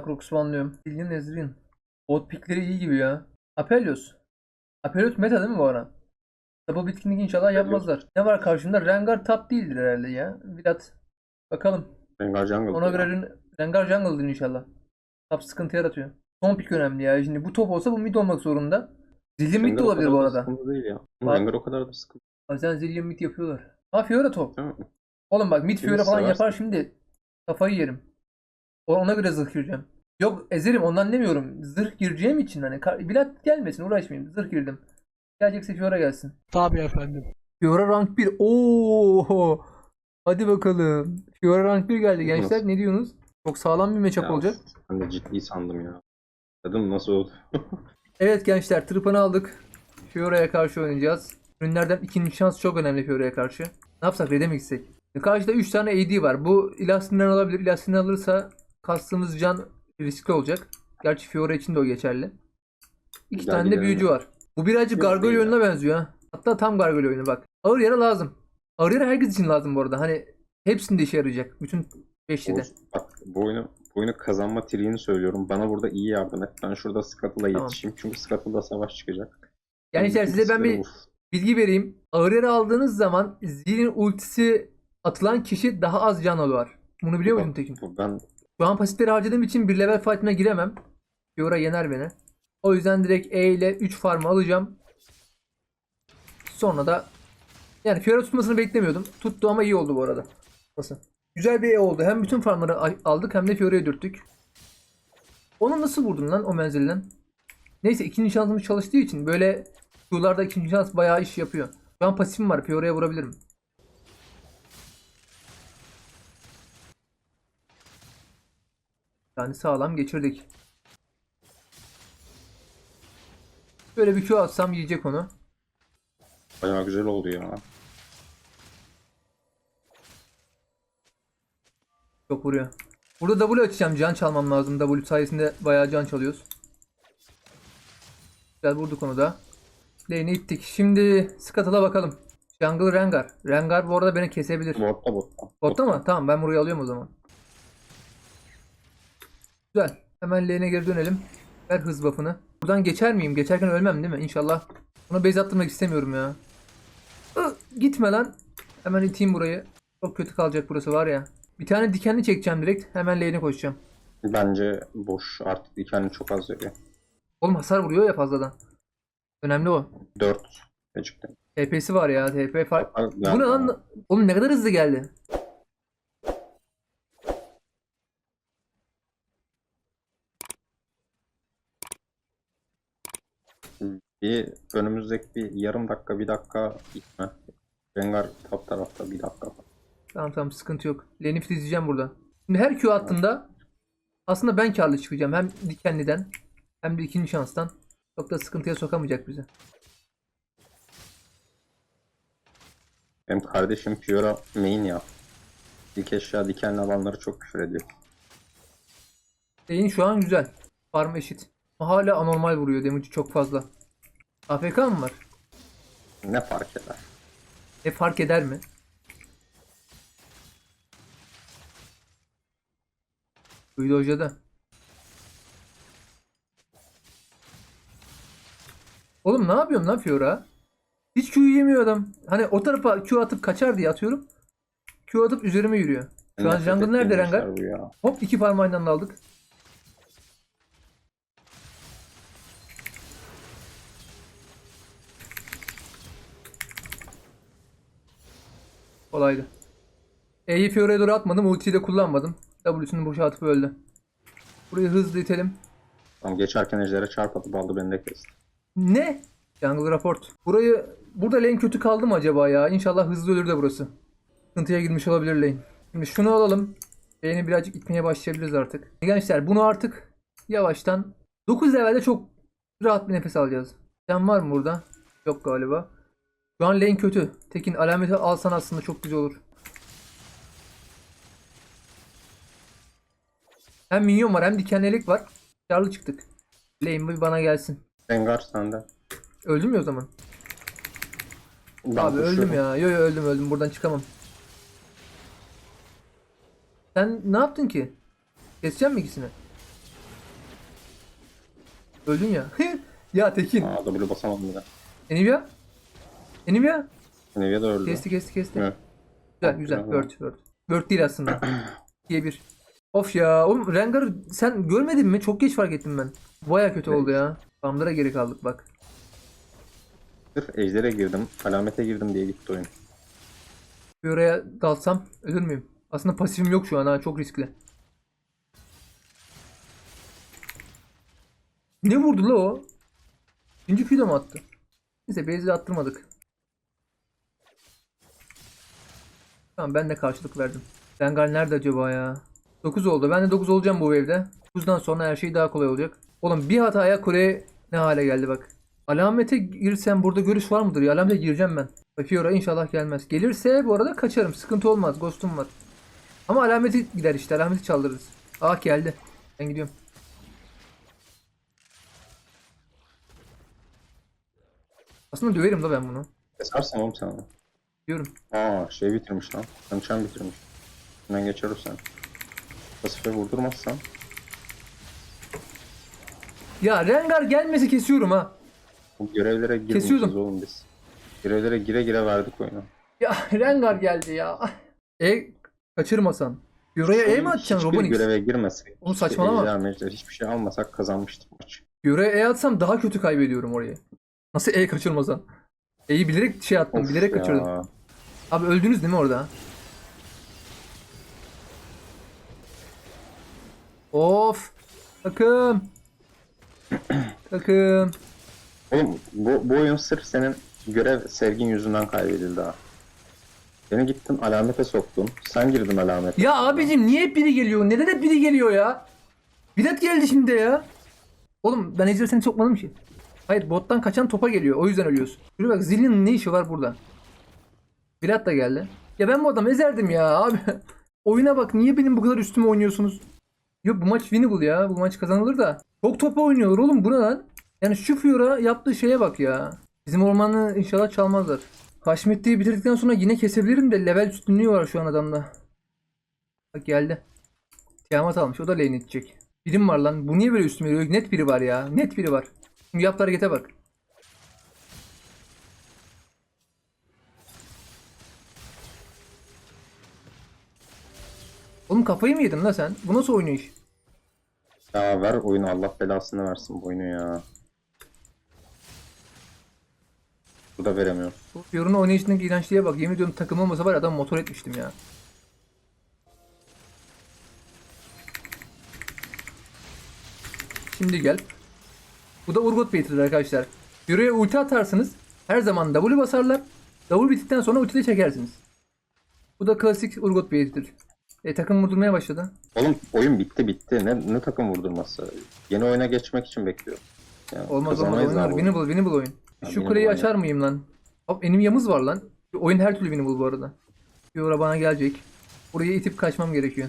Aatrox banlıyorum. Zillion Ezreal. Bot pickleri iyi gibi ya. Apelios. Apelios meta değil mi bu ara? Double bitkinlik inşallah yapmazlar. Ne var karşında? Rengar top değildir herhalde ya. Virat. Bakalım. Rengar Jungle. Ona göre Ren- Rengar jungle'dır inşallah. Top sıkıntı yaratıyor. Son pick önemli ya. Şimdi bu top olsa bu mid olmak zorunda. Zillion mid de olabilir bu da arada. sıkıntı değil ya. Bak. Rengar o kadar da sıkıntı Bazen Zillion mid yapıyorlar. Ha Fiora top. Oğlum bak mid Fiora falan seversin? yapar şimdi. Kafayı yerim. Ona göre zırh gireceğim. Yok ezerim ondan demiyorum. Zırh gireceğim için hani. Vlad gelmesin uğraşmayayım. Zırh girdim. Gelecekse Fiora gelsin. Tabii efendim. Fiora rank 1. Oo. Hadi bakalım. Fiora rank 1 geldi gençler. Nasıl? Ne diyorsunuz? Çok sağlam bir matchup olacak. Ben de ciddi sandım ya. Dedim nasıl oldu? Evet gençler tırpanı aldık. Fiora'ya karşı oynayacağız. Ürünlerden ikinci şans çok önemli Fiora'ya karşı. Ne yapsak red'e mi gitsek? Karşıda 3 tane AD var. Bu ilastinden alabilir. İlastinden alırsa kastığımız can riskli olacak. Gerçi Fiora için de o geçerli. İki Güzel tane de büyücü var. Bu birazcık gargoyle oyununa benziyor ha. Hatta tam gargoyle oyunu bak. Ağır yara lazım. Ağır yara herkes için lazım bu arada. Hani hepsinde işe yarayacak. Bütün beşlide. Oğuz, bak bu oyunu, bu oyunu kazanma triğini söylüyorum. Bana burada iyi yardım et. Ben şurada Scuttle'a Tamam. yetişeyim. Çünkü Scuttle'da savaş çıkacak. Yani işte size ben bir bilgi vereyim. Ağır yara aldığınız zaman zilin ultisi atılan kişi daha az can var. Bunu biliyor musun Tekin? Bu ben Şu an pasifleri harcadığım için bir level fight'ına giremem. Fiora yener beni. O yüzden direkt E ile 3 farmı alacağım. Sonra da yani Fiora tutmasını beklemiyordum. Tuttu ama iyi oldu bu arada. Nasıl? Güzel bir E oldu. Hem bütün farmları aldık hem de Fiora'ya dürttük. Onu nasıl vurdun lan o menzilden? Neyse ikinci şansımız çalıştığı için böyle Q'larda ikinci şans bayağı iş yapıyor. Şu an pasifim var. Fiora'ya vurabilirim. Yani sağlam geçirdik. Böyle bir Q atsam yiyecek onu. bayağı güzel oldu ya. Çok vuruyor. Burada W açacağım. Can çalmam lazım. W sayesinde bayağı can çalıyoruz. Güzel vurduk onu da. Lane'i ittik. Şimdi Scuttle'a bakalım. Jungle Rengar. Rengar bu arada beni kesebilir. Botta botta. Botta mı? Tamam ben burayı alıyorum o zaman. Güzel. Hemen lane'e geri dönelim. Ver hız buff'ını. Buradan geçer miyim? Geçerken ölmem değil mi? İnşallah. Buna base attırmak istemiyorum ya. Ih, Gitme lan. Hemen iteyim burayı. Çok kötü kalacak burası var ya. Bir tane dikenli çekeceğim direkt. Hemen lane'e koşacağım. Bence boş. Artık dikenli çok az veriyor. Oğlum hasar vuruyor ya fazladan. Önemli o. 4 Magic'te. TP'si var ya. TP fark. Bu ne lan? Oğlum ne kadar hızlı geldi. Bir önümüzdeki bir yarım dakika bir dakika gitme. Rengar top tarafta bir dakika. Tamam tamam sıkıntı yok. Lane'i izleyeceğim burada. Şimdi her Q attığında aslında ben karlı çıkacağım. Hem dikenliden hem de ikinci şanstan. Çok da sıkıntıya sokamayacak bizi. Benim kardeşim Fiora main ya. İlk eşya dikenli alanları çok küfür ediyor. Lane şu an güzel. Farm eşit. Hala anormal vuruyor. Damage'i çok fazla. AFK mı var? Ne fark eder? E fark eder mi? Duydu hocada. Oğlum ne yapıyorsun lan Fiora? Hiç Q yemiyor adam. Hani o tarafa Q atıp kaçar diye atıyorum. Q atıp üzerime yürüyor. Şu an jungle nerede Rengar? Hop iki anda aldık. Kolaydı. E'yi Fiora'ya doğru atmadım. Ultiyi de kullanmadım. W'sunu boşa atıp öldü. Burayı hızlı itelim. Tam geçerken ejdere çarp atıp aldı beni de kesti. Ne? Jungle Report. Burayı burada lane kötü kaldı mı acaba ya? İnşallah hızlı ölür de burası. Sıkıntıya girmiş olabilir lane. Şimdi şunu alalım. Lane'i birazcık itmeye başlayabiliriz artık. Gençler bunu artık yavaştan 9 levelde çok rahat bir nefes alacağız. Sen var mı burada? Yok galiba. Şu an lane kötü. Tekin alameti alsan aslında çok güzel olur. Hem minyon var hem dikenlilik var. Karlı çıktık. Lane bir bana gelsin. Rengar sende. Öldüm ya o zaman. Ben Abi öldüm koşuyorum. ya. Yo yo öldüm öldüm. Buradan çıkamam. Sen ne yaptın ki? Keseceğim mi ikisini? Öldün ya. ya Tekin. Aa W basamadım bir de. Enivia? Enivia? Nivea da öldü. Kesti kesti kesti. Evet. Güzel güzel. Word word. Word değil aslında. Diye bir. Of ya. Oğlum Rengar sen görmedin mi? Çok geç fark ettim ben. Baya kötü oldu ya. Farmlara geri kaldık bak. Sırf ejdere girdim, alamete girdim diye gitti oyun. Bir oraya dalsam ölür müyüm? Aslında pasifim yok şu an ha. Çok riskli. Ne vurdu la o? İkinci Q'da mı attı? Neyse base'i attırmadık. Tamam ben de karşılık verdim. Rengar nerede acaba ya? 9 oldu. Ben de 9 olacağım bu wave'de. 9'dan sonra her şey daha kolay olacak. Oğlum bir hataya Kore ne hale geldi bak. Alamete girsem burada görüş var mıdır ya? Alamete gireceğim ben. Fiora inşallah gelmez. Gelirse bu arada kaçarım. Sıkıntı olmaz. Ghost'um var. Ama alameti gider işte. Alameti çaldırırız. Ah geldi. Ben gidiyorum. Aslında döverim da ben bunu. Kesersin oğlum sen onu. Diyorum. Aa şey bitirmiş lan. Kançan bitirmiş. Hemen geçer o sen. Pasife vurdurmazsan. Ya Rengar gelmesi kesiyorum ha. Bu görevlere girmişiz Kesiyordum. oğlum biz. Görevlere gire gire verdik oyunu. Ya Rengar geldi ya. E kaçırmasan. Fiora'ya E mi atacaksın Hiçbir Robonix? göreve girmesek. Oğlum saçmalama. ejder, mejder, hiçbir şey almasak kazanmıştık maçı. Fiora'ya E atsam daha kötü kaybediyorum orayı. Nasıl E kaçırmasan? E'yi bilerek şey attım. Of bilerek ya. kaçırdım. Abi öldünüz değil mi orada? Of. Takım. Takım. Oğlum bu, bu oyun sırf senin görev sevgin yüzünden kaybedildi ha. Beni gittin alamete soktun. Sen girdin alamete. Ya abicim niye hep biri geliyor? Neden hep biri geliyor ya? Bilet geldi şimdi ya. Oğlum ben Ejder seni sokmadım ki. Hayır bottan kaçan topa geliyor. O yüzden ölüyorsun. Şuraya bak zilin ne işi var burada? Bilat da geldi. Ya ben bu adamı ezerdim ya abi. Oyuna bak niye benim bu kadar üstüme oynuyorsunuz? Yok bu maç winnable ya. Bu maç kazanılır da. Çok topa oynuyorlar oğlum bu lan? Yani şu Fiora yaptığı şeye bak ya. Bizim ormanı inşallah çalmazlar. Haşmetli'yi bitirdikten sonra yine kesebilirim de level üstünlüğü var şu an adamda. Bak geldi. Tiamat almış. O da lane edecek. Birim var lan. Bu niye böyle üstüme geliyor? Net biri var ya. Net biri var. Şimdi yaptığı harekete bak. Oğlum kafayı mı yedin lan sen? Bu nasıl oynayış? Ya ver oyunu Allah belasını versin bu oyunu ya. Bu da veremiyor. Bu Fiora'nın oynayışındaki iğrençliğe bak. Yemin ediyorum takım olmasa var ya, adam motor etmiştim ya. Şimdi gel. Bu da Urgot Bait'tir arkadaşlar. Fiora'ya ulti atarsınız. Her zaman W basarlar. W bittikten sonra ulti de çekersiniz. Bu da klasik Urgot Bait'tir. E takım vurdurmaya başladı. Oğlum oyun bitti bitti. Ne, ne takım vurdurması? Yeni oyuna geçmek için bekliyorum. Yani Olmaz olmaz oynar. abi. Winnable winnable oyun. Ha, Şu kuleyi oyun. açar mıyım lan? Hop benim yamız var lan. Oyun her türlü winnable bu arada. Fiora bana gelecek. Buraya itip kaçmam gerekiyor.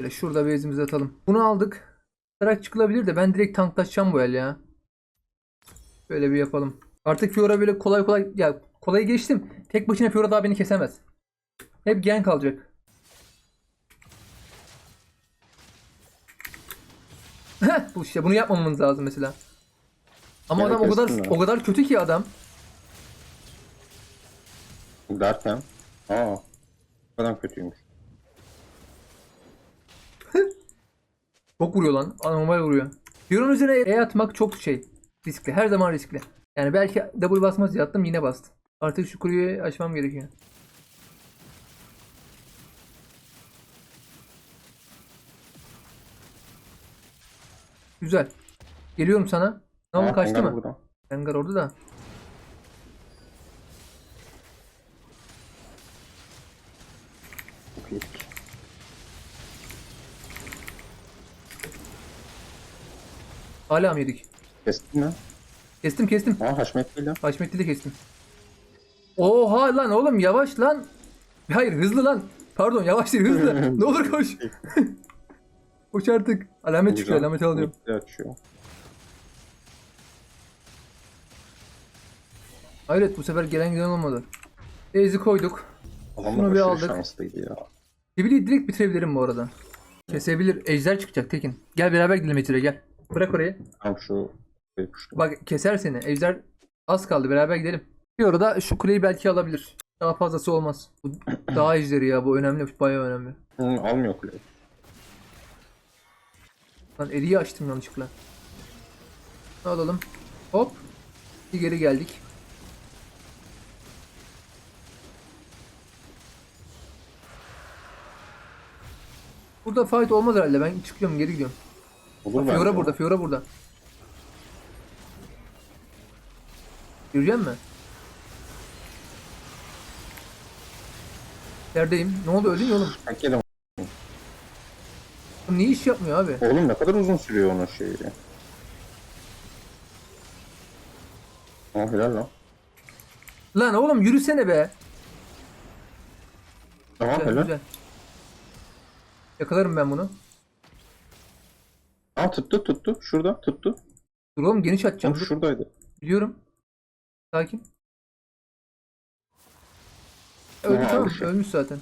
Böyle şurada bezimizi atalım. Bunu aldık. Tarak çıkılabilir de ben direkt tanklaşacağım bu el ya. Böyle bir yapalım. Artık Fiora böyle kolay kolay ya kolay geçtim. Tek başına Fiora daha beni kesemez. Hep gen kalacak. Bu işte bunu yapmamamız lazım mesela. Ama Gene adam o kadar o kadar kötü ki adam. Derken. Aa. Bu kadar kötüymüş. Çok vuruyor lan. Anormal vuruyor. Fiora'nın üzerine E atmak çok şey. Riskli. Her zaman riskli. Yani belki W basmaz diye attım yine bastım. Artık şu kuleyi açmam gerekiyor. Güzel. Geliyorum sana. Oldu Aa, kaçtı mı? burada. Rengar orada da. Çok. Hala mı yedik? Kestin mi? Kestim kestim. Aa Haşmetli'yle. Haşmetli de kestim. Oha lan oğlum yavaş lan. Hayır hızlı lan. Pardon yavaş değil hızlı. ne olur koş. koş artık. Alamet çıkıyor alameti alıyorum. Açıyor. Hayret bu sefer gelen giden olmadı. Ezi koyduk. Adamlar Şunu bir aldık. şanslıydı ya. Sibil'i direkt bitirebilirim bu arada. Kesebilir. Ejder çıkacak Tekin. Gel beraber gidelim Etir'e gel. Bırak orayı. Tamam şu. Bak keser seni. Ejder az kaldı. Beraber gidelim. Bir arada şu kuleyi belki alabilir. Daha fazlası olmaz. Bu dağ ejderi ya. Bu önemli. Bayağı önemli. Hı, almıyor kuleyi. Lan eriyi açtım yanlışlıkla. Alalım. Hop. Bir geri geldik. Burada fight olmaz herhalde. Ben çıkıyorum geri gidiyorum. Olur bence. Fiora burada, Fiora burada. Yürüyecek mi? Neredeyim? Ne oldu öldün ya oğlum? Hak yedim. Oğlum Niye iş yapmıyor abi? Oğlum ne kadar uzun sürüyor onun şeyi. Aa helal lan. Lan oğlum yürüsene be. Tamam Güzel, helal. güzel. Yakalarım ben bunu. Aa tuttu tuttu. Şurada tuttu. Dur oğlum geniş atacağım. Oğlum Dur. şuradaydı. Biliyorum. Sakin. Öldü tamam. şey. Ölmüş zaten.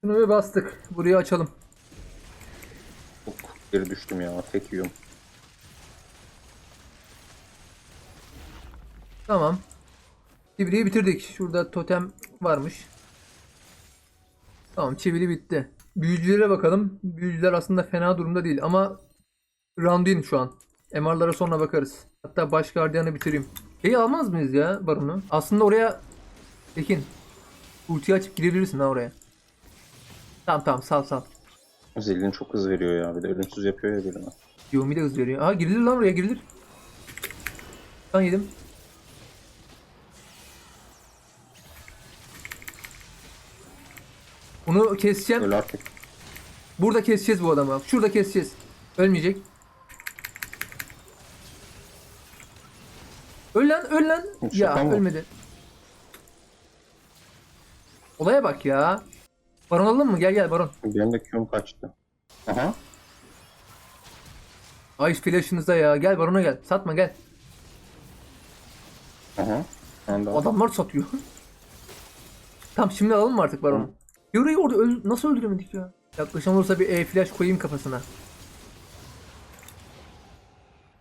Şunu bir bastık. Burayı açalım. Geri düştüm ya. Tek yiyorum. Tamam. Çiviliyi bitirdik. Şurada totem varmış. Tamam çivili bitti. Büyücülere bakalım. Büyücüler aslında fena durumda değil ama Roundin şu an. MR'lara sonra bakarız. Hatta baş gardiyanı bitireyim. Şeyi almaz mıyız ya baronu? Aslında oraya Tekin ulti açıp girebilirsin ha oraya. Tamam tamam sal sal. Zillin çok hız veriyor ya. Bir de ölümsüz yapıyor ya birine. Yomi de hız veriyor. Aha girilir lan oraya girilir. Ben yedim. Bunu keseceğim. Öyle artık. Burada keseceğiz bu adamı. Şurada keseceğiz. Ölmeyecek. Öl lan öl lan. Şaka Ya mı? ölmedi. Olaya bak ya. Baron alalım mı? Gel gel baron. Benim de Q'm kaçtı. Aha. Ay flash'ınıza ya. Gel barona gel. Satma gel. Aha. Adamlar satıyor. tamam şimdi alalım mı artık baronu? Yoru'yu orada öl- nasıl öldüremedik ya? Yaklaşan olursa bir E-flash koyayım kafasına.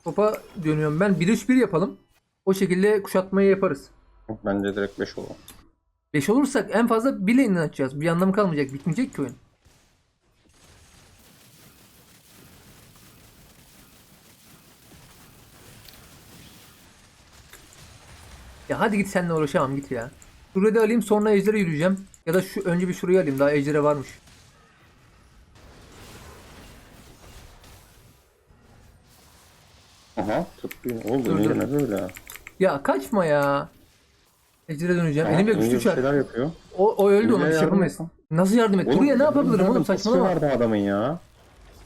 Topa dönüyorum ben. 1-3-1 yapalım. O şekilde kuşatmayı yaparız. Bence direkt 5 olalım. 5 olursak en fazla bir lane'den atacağız. Bir anlamı kalmayacak. Bitmeyecek ki oyun. Ya hadi git seninle uğraşamam git ya. Şurayı da alayım sonra ejdere yürüyeceğim. Ya da şu önce bir şurayı alayım daha ejdere varmış. Aha. Tuttu. Oğlum Dur, dur. ne böyle? Ya kaçma ya. Ejdere döneceğim. Elimde Emre güçlü bir çar. şeyler yapıyor. O, o öldü ona bir şey yapamayız. Nasıl yardım et? Buraya ne yapabilirim oğlum saçmalama. vardı adamın ya.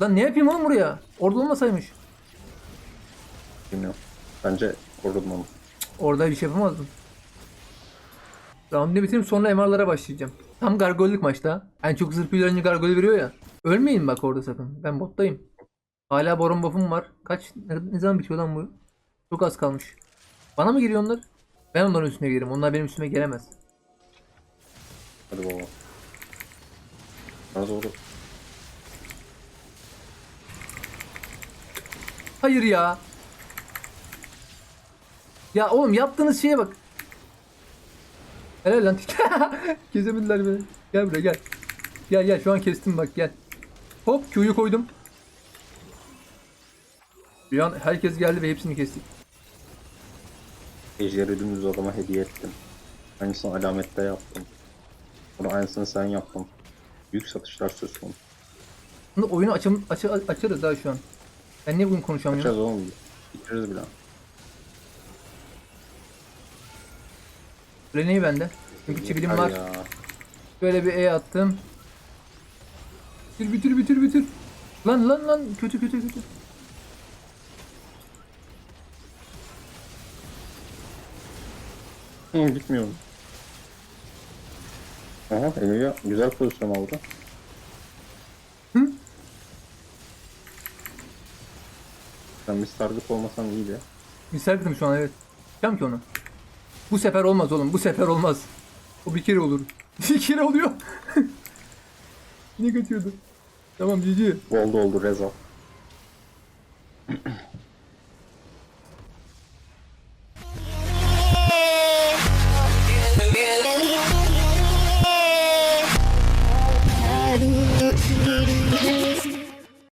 Lan ne yapayım oğlum buraya? Orada olmasaymış. Bilmiyorum. Bence korudum onu. Orada bir şey yapamazdım. Round'u bitirip sonra MR'lara başlayacağım. Tam gargoylük maçta. En çok zırh büyülerini gargoyle veriyor ya. Ölmeyin bak orada sakın. Ben bottayım. Hala baron buff'um var. Kaç? Ne, ne zaman bitiyor lan bu? Çok az kalmış. Bana mı geliyor onlar? Ben onların üstüne gelirim. Onlar benim üstüme gelemez. Hadi baba. Bana doğru. Hayır ya. Ya oğlum yaptığınız şeye bak. Helal lan. Kesemediler beni. Gel buraya gel. Gel gel şu an kestim bak gel. Hop Q'yu koydum. Bir an herkes geldi ve hepsini kestik. Ejderi dümdüz adama hediye ettim. Aynısını alamette yaptım. Bunu aynısını sen yaptın. Büyük satışlar söz konusu. Şimdi oyunu açım, açı, açarız daha şu an. Ben niye bugün konuşamıyorum? Açacağız oğlum. Bitiririz bile. Reneyi bende. Çünkü çivilim var. Ya. Böyle bir E attım. Bitir bitir bitir bitir. Lan lan lan kötü kötü kötü. Hı, bitmiyor. Aha Emilia güzel pozisyon aldı. Hı? Sen bir target olmasan iyiydi. Yükselttim şu an evet. Yapacağım ki onu. Bu sefer olmaz oğlum. Bu sefer olmaz. O bir kere olur. Bir kere oluyor. ne kaçıyordu? Tamam GG. Oldu oldu Rezal.